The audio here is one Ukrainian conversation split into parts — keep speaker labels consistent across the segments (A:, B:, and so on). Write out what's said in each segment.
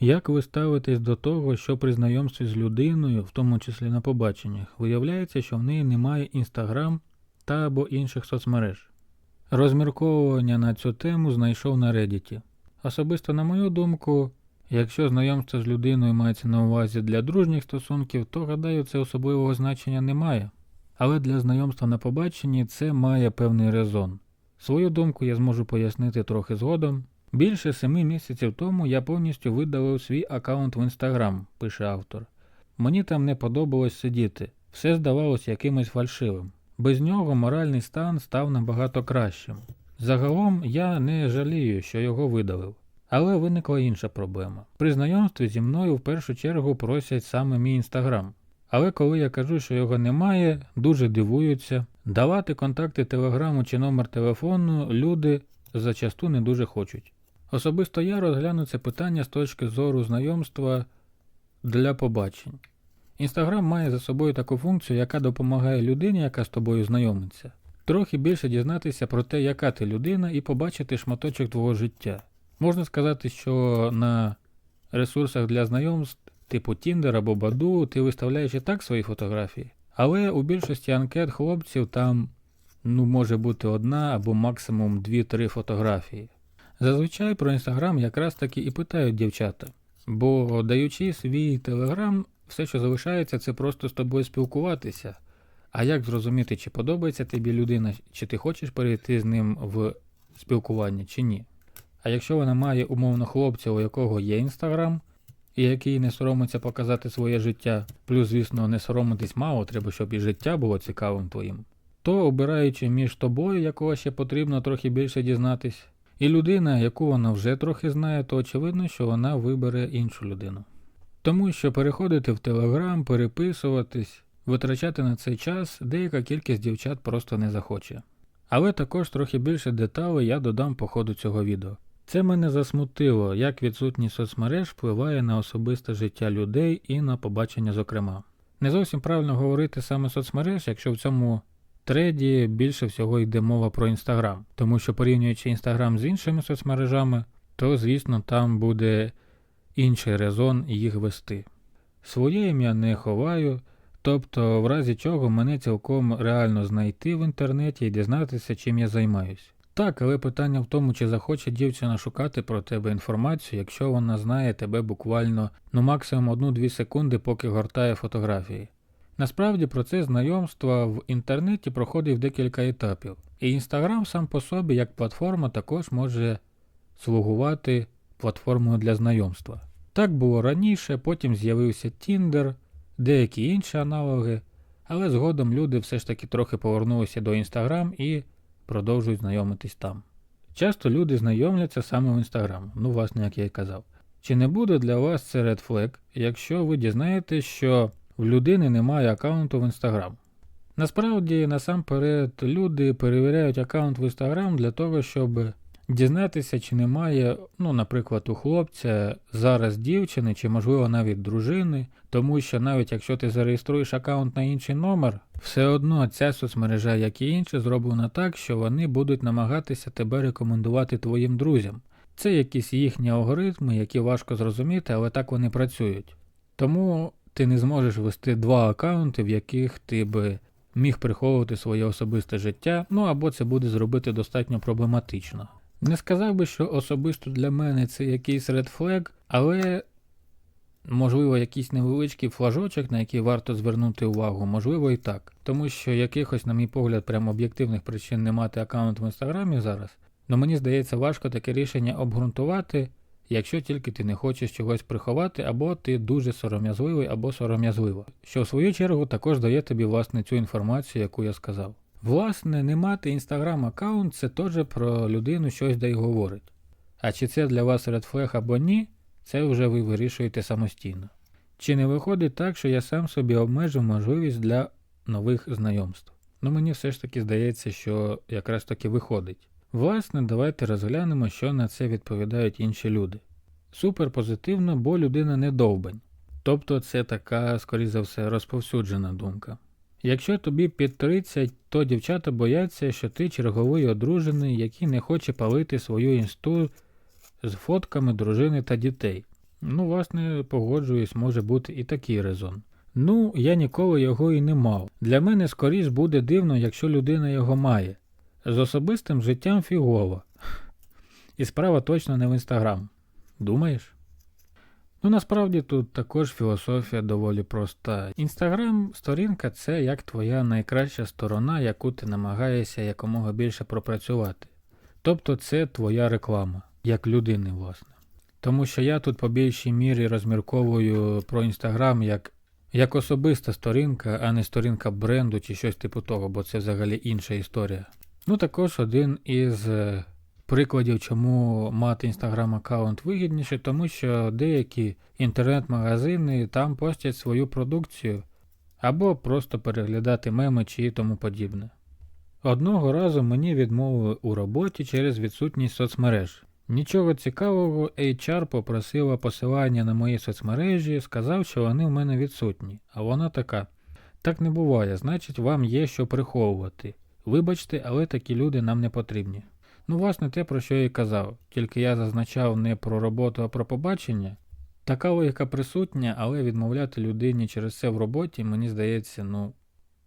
A: Як ви ставитесь до того, що при знайомстві з людиною, в тому числі на побаченнях, виявляється, що в неї немає інстаграм та або інших соцмереж? Розмірковування на цю тему знайшов на Reddit. Особисто, на мою думку, якщо знайомство з людиною мається на увазі для дружніх стосунків, то гадаю, це особливого значення не має. Але для знайомства на побаченні це має певний резон. Свою думку я зможу пояснити трохи згодом. Більше семи місяців тому я повністю видалив свій аккаунт в інстаграм, пише автор. Мені там не подобалось сидіти, все здавалось якимось фальшивим. Без нього моральний стан став набагато кращим. Загалом я не жалію, що його видалив. Але виникла інша проблема. При знайомстві зі мною в першу чергу просять саме мій інстаграм. Але коли я кажу, що його немає, дуже дивуються. Давати контакти телеграму чи номер телефону люди зачасту не дуже хочуть. Особисто я розгляну це питання з точки зору знайомства для побачень. Інстаграм має за собою таку функцію, яка допомагає людині, яка з тобою знайомиться, трохи більше дізнатися про те, яка ти людина, і побачити шматочок твого життя. Можна сказати, що на ресурсах для знайомств, типу Tinder або Баду, ти виставляєш і так свої фотографії, але у більшості анкет хлопців там ну, може бути одна або максимум 2-3 фотографії. Зазвичай про інстаграм якраз таки і питають дівчата, бо даючи свій телеграм, все, що залишається, це просто з тобою спілкуватися. А як зрозуміти, чи подобається тобі людина, чи ти хочеш перейти з ним в спілкування, чи ні? А якщо вона має умовно хлопця, у якого є інстаграм, і який не соромиться показати своє життя, плюс, звісно, не соромитись мало, треба, щоб і життя було цікавим твоїм, то обираючи між тобою, якого ще потрібно трохи більше дізнатись, і людина, яку вона вже трохи знає, то очевидно, що вона вибере іншу людину. Тому що переходити в Телеграм, переписуватись, витрачати на цей час деяка кількість дівчат просто не захоче. Але також трохи більше деталей я додам по ходу цього відео. Це мене засмутило, як відсутність соцмереж впливає на особисте життя людей і на побачення зокрема. Не зовсім правильно говорити саме соцмереж, якщо в цьому треді більше всього йде мова про Інстаграм, тому що порівнюючи Інстаграм з іншими соцмережами, то звісно там буде інший резон їх вести. Своє ім'я не ховаю, тобто, в разі чого мене цілком реально знайти в інтернеті і дізнатися, чим я займаюсь. Так, але питання в тому, чи захоче дівчина шукати про тебе інформацію, якщо вона знає тебе буквально ну максимум 1-2 секунди, поки гортає фотографії. Насправді процес знайомства в інтернеті проходить декілька етапів, і Інстаграм сам по собі як платформа також може слугувати платформою для знайомства. Так було раніше, потім з'явився Tinder, деякі інші аналоги, але згодом люди все ж таки трохи повернулися до Instagram і продовжують знайомитись там. Часто люди знайомляться саме в Instagram, ну власне, як я і казав. Чи не буде для вас це Red Flag, якщо ви дізнаєтесь, що в людини немає аккаунту в Instagram? Насправді, насамперед, люди перевіряють аккаунт в Instagram для того, щоб дізнатися, чи немає, ну, наприклад, у хлопця зараз дівчини, чи можливо навіть дружини, тому що навіть якщо ти зареєструєш аккаунт на інший номер, все одно ця соцмережа, як і інші, зроблена так, що вони будуть намагатися тебе рекомендувати твоїм друзям. Це якісь їхні алгоритми, які важко зрозуміти, але так вони працюють. Тому ти не зможеш вести два аккаунти, в яких ти би міг приховувати своє особисте життя, ну або це буде зробити достатньо проблематично. Не сказав би, що особисто для мене це якийсь red flag, але можливо якийсь невеличкий флажочок, на який варто звернути увагу, можливо і так. Тому що якихось, на мій погляд, прям об'єктивних причин не мати аккаунт в інстаграмі зараз, ну мені здається, важко таке рішення обґрунтувати, якщо тільки ти не хочеш чогось приховати, або ти дуже сором'язливий або сором'язлива, що в свою чергу також дає тобі власне цю інформацію, яку я сказав. Власне, не мати інстаграм аккаунт це теж про людину щось де й говорить. А чи це для вас Flag або ні, це вже ви вирішуєте самостійно. Чи не виходить так, що я сам собі обмежив можливість для нових знайомств? Ну мені все ж таки здається, що якраз таки виходить. Власне, давайте розглянемо, що на це відповідають інші люди. Супер позитивно, бо людина не довбань. Тобто це така, скоріш за все, розповсюджена думка. Якщо тобі під 30, то дівчата бояться, що ти черговий одружений, який не хоче палити свою інсту з фотками дружини та дітей. Ну, власне, погоджуюсь, може бути і такий резон. Ну, я ніколи його і не мав. Для мене скоріш буде дивно, якщо людина його має. З особистим життям фігово. І справа точно не в інстаграм. Думаєш? Ну насправді тут також філософія доволі проста. Інстаграм сторінка це як твоя найкраща сторона, яку ти намагаєшся якомога більше пропрацювати. Тобто це твоя реклама, як людини, власне. Тому що я тут по більшій мірі розмірковую про інстаграм як, як особиста сторінка, а не сторінка бренду чи щось типу того, бо це взагалі інша історія. Ну також один із е, прикладів, чому мати інстаграм аккаунт вигідніше, тому що деякі інтернет-магазини там постять свою продукцію або просто переглядати меми чи тому подібне. Одного разу мені відмовили у роботі через відсутність соцмереж. Нічого цікавого, HR попросила посилання на мої соцмережі, сказав, що вони в мене відсутні. А вона така: так не буває, значить, вам є що приховувати. Вибачте, але такі люди нам не потрібні. Ну, власне, те, про що я і казав, тільки я зазначав не про роботу, а про побачення. Така логіка присутня, але відмовляти людині через це в роботі, мені здається, ну,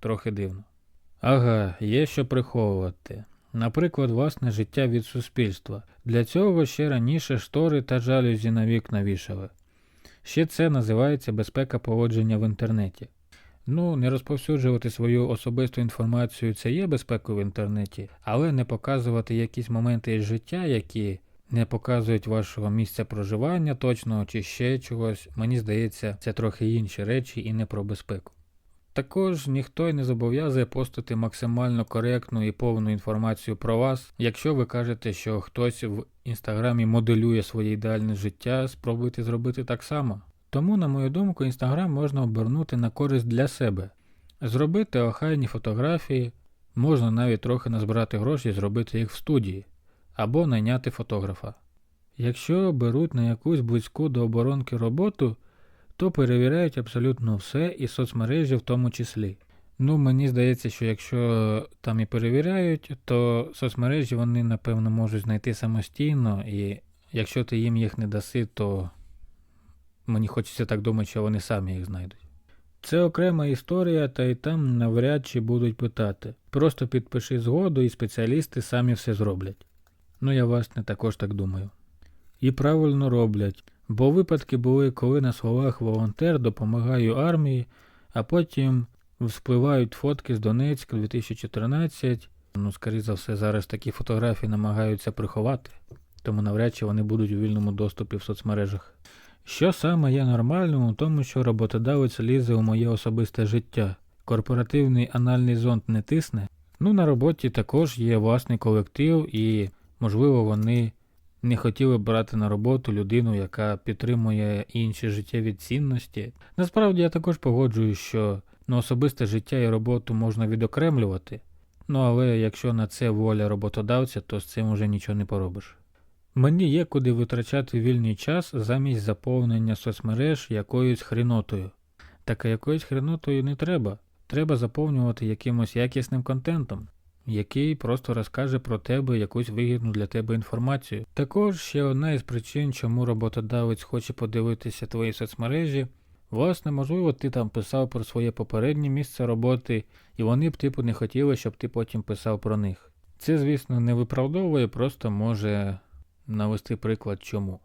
A: трохи дивно. Ага, є що приховувати. Наприклад, власне життя від суспільства. Для цього ще раніше штори та жалюзі на вікна вішали. Ще це називається безпека поводження в інтернеті. Ну, не розповсюджувати свою особисту інформацію це є безпекою в інтернеті, але не показувати якісь моменти із життя, які не показують вашого місця проживання точного чи ще чогось, мені здається, це трохи інші речі і не про безпеку. Також ніхто й не зобов'язує постати максимально коректну і повну інформацію про вас. Якщо ви кажете, що хтось в інстаграмі моделює своє ідеальне життя, спробуйте зробити так само. Тому, на мою думку, інстаграм можна обернути на користь для себе, зробити охайні фотографії, можна навіть трохи назбирати гроші і зробити їх в студії, або найняти фотографа. Якщо беруть на якусь близьку до оборонки роботу, то перевіряють абсолютно все і соцмережі в тому числі. Ну, мені здається, що якщо там і перевіряють, то соцмережі вони, напевно, можуть знайти самостійно, і якщо ти їм їх не даси, то мені хочеться так думати, що вони самі їх знайдуть. Це окрема історія, та й там навряд чи будуть питати. Просто підпиши згоду і спеціалісти самі все зроблять. Ну, я власне також так думаю. І правильно роблять. Бо випадки були, коли на словах волонтер допомагаю армії, а потім вспливають фотки з Донецька 2014. Ну, скоріше за все, зараз такі фотографії намагаються приховати, тому навряд чи вони будуть у вільному доступі в соцмережах. Що саме є нормальним у тому, що роботодавець лізе у моє особисте життя? Корпоративний анальний зонд не тисне? Ну, на роботі також є власний колектив, і, можливо, вони не хотіли брати на роботу людину, яка підтримує інші життєві цінності. Насправді я також погоджуюсь, що ну, особисте життя і роботу можна відокремлювати, ну але якщо на це воля роботодавця, то з цим уже нічого не поробиш. Мені є куди витрачати вільний час замість заповнення соцмереж якоюсь хрінотою. Так якоюсь хрінотою не треба. Треба заповнювати якимось якісним контентом який просто розкаже про тебе якусь вигідну для тебе інформацію. Також ще одна із причин, чому роботодавець хоче подивитися твої соцмережі. Власне, можливо, ти там писав про своє попереднє місце роботи, і вони б типу не хотіли, щоб ти потім писав про них. Це, звісно, не виправдовує, просто може навести приклад чому.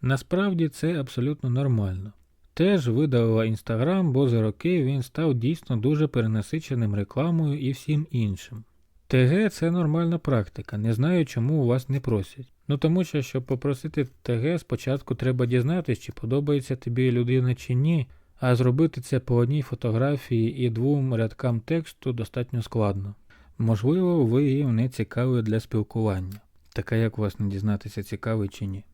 A: Насправді це абсолютно нормально. Теж видалила Інстаграм, бо за роки він став дійсно дуже перенасиченим рекламою і всім іншим. ТГ це нормальна практика, не знаю, чому у вас не просять. Ну тому що, щоб попросити ТГ, спочатку треба дізнатися, чи подобається тобі людина чи ні, а зробити це по одній фотографії і двом рядкам тексту достатньо складно. Можливо, ви їм не цікаві для спілкування. Така як вас не дізнатися, цікавий чи ні.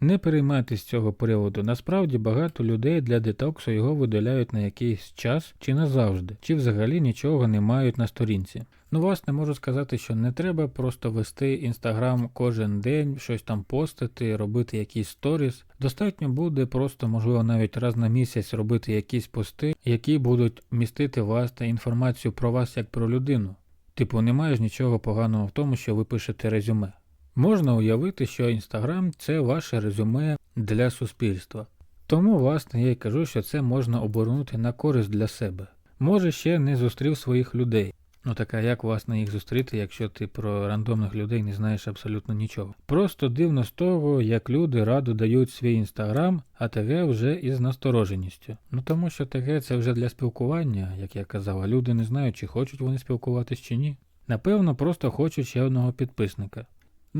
A: Не переймайтесь з цього приводу. Насправді багато людей для детоксу його видаляють на якийсь час чи назавжди, чи взагалі нічого не мають на сторінці. Ну, власне, можу сказати, що не треба просто вести інстаграм кожен день, щось там постити, робити якісь сторіс. Достатньо буде просто, можливо, навіть раз на місяць робити якісь пости, які будуть містити вас та інформацію про вас як про людину. Типу, немає ж нічого поганого в тому, що ви пишете резюме. Можна уявити, що Інстаграм це ваше резюме для суспільства. Тому, власне, я й кажу, що це можна обернути на користь для себе. Може, ще не зустрів своїх людей. Ну така як власне їх зустріти, якщо ти про рандомних людей не знаєш абсолютно нічого. Просто дивно з того, як люди радо дають свій інстаграм, а ТГ вже із настороженістю. Ну тому що ТГ це вже для спілкування, як я казав, а люди не знають, чи хочуть вони спілкуватись чи ні. Напевно, просто хочуть ще одного підписника.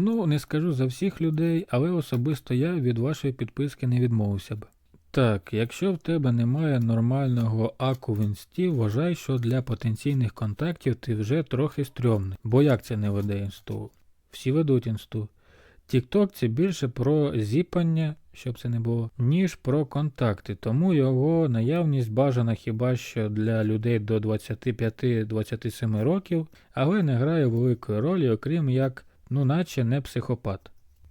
A: Ну, не скажу за всіх людей, але особисто я від вашої підписки не відмовився б. Так, якщо в тебе немає нормального аку в інсті, вважай, що для потенційних контактів ти вже трохи стрьомний. Бо як це не веде інсту? Всі ведуть інсту. TikTok це більше про зіпання, щоб це не було, ніж про контакти, тому його наявність бажана хіба що для людей до 25-27 років, але не грає великої ролі, окрім як, ну наче не психопат.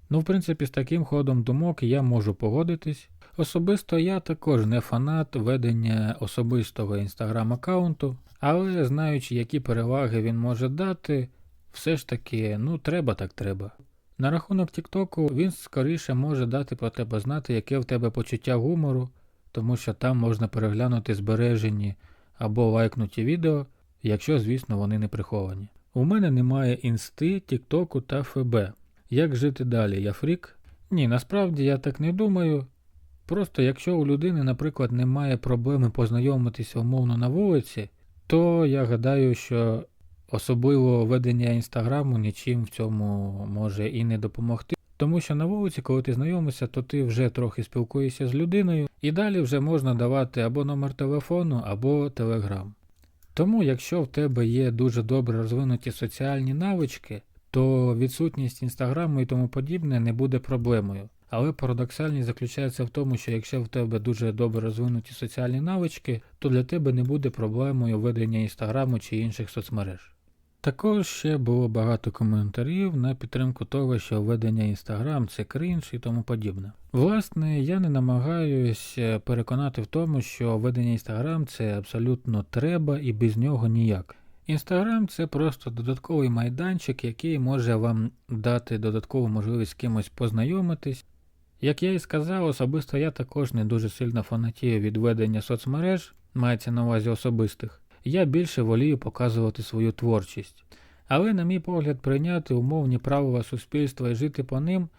A: Ну, в принципі, з таким ходом думок я можу погодитись. Особисто я також не фанат ведення особистого інстаграм-аккаунту, але знаючи, які переваги він може дати, все ж таки, ну треба так треба. На рахунок Тіктоку він скоріше може дати про тебе знати, яке в тебе почуття гумору, тому що там можна переглянути збережені або лайкнуті відео, якщо, звісно, вони не приховані. У мене немає інсти, Тіктоку та ФБ. Як жити далі? Я фрік? Ні, насправді я так не думаю. Просто якщо у людини, наприклад, немає проблеми познайомитися умовно на вулиці, то я гадаю, що особливо ведення інстаграму нічим в цьому може і не допомогти. Тому що на вулиці, коли ти знайомишся, то ти вже трохи спілкуєшся з людиною, і далі вже можна давати або номер телефону, або телеграм. Тому, якщо в тебе є дуже добре розвинуті соціальні навички, то відсутність інстаграму і тому подібне не буде проблемою. Але парадоксальність заключається в тому, що якщо в тебе дуже добре розвинуті соціальні навички, то для тебе не буде проблемою ведення інстаграму чи інших соцмереж. Також ще було багато коментарів на підтримку того, що ведення інстаграм це крінж і тому подібне. Власне, я не намагаюся переконати в тому, що ведення інстаграм це абсолютно треба і без нього ніяк. Інстаграм це просто додатковий майданчик, який може вам дати додаткову можливість з кимось познайомитись. Як я і сказав, особисто я також не дуже сильно фанатію від ведення соцмереж, мається на увазі особистих. Я більше волію показувати свою творчість. Але, на мій погляд, прийняти умовні правила суспільства і жити по ним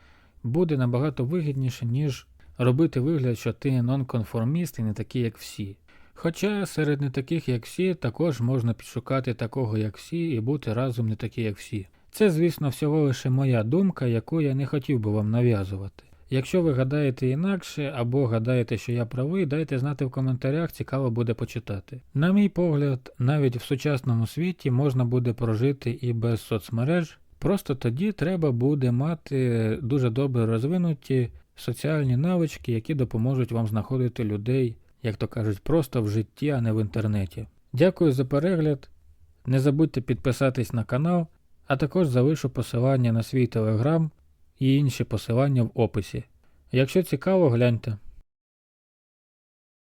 A: буде набагато вигідніше, ніж робити вигляд, що ти нонконформіст і не такий, як всі. Хоча серед не таких, як всі, також можна підшукати такого, як всі, і бути разом не такі, як всі. Це, звісно, всього лише моя думка, яку я не хотів би вам нав'язувати. Якщо ви гадаєте інакше або гадаєте, що я правий, дайте знати в коментарях, цікаво буде почитати. На мій погляд, навіть в сучасному світі можна буде прожити і без соцмереж, просто тоді треба буде мати дуже добре розвинуті соціальні навички, які допоможуть вам знаходити людей, як то кажуть, просто в житті, а не в інтернеті. Дякую за перегляд. Не забудьте підписатись на канал, а також залишу посилання на свій телеграм і інші посилання в описі. Якщо цікаво, гляньте.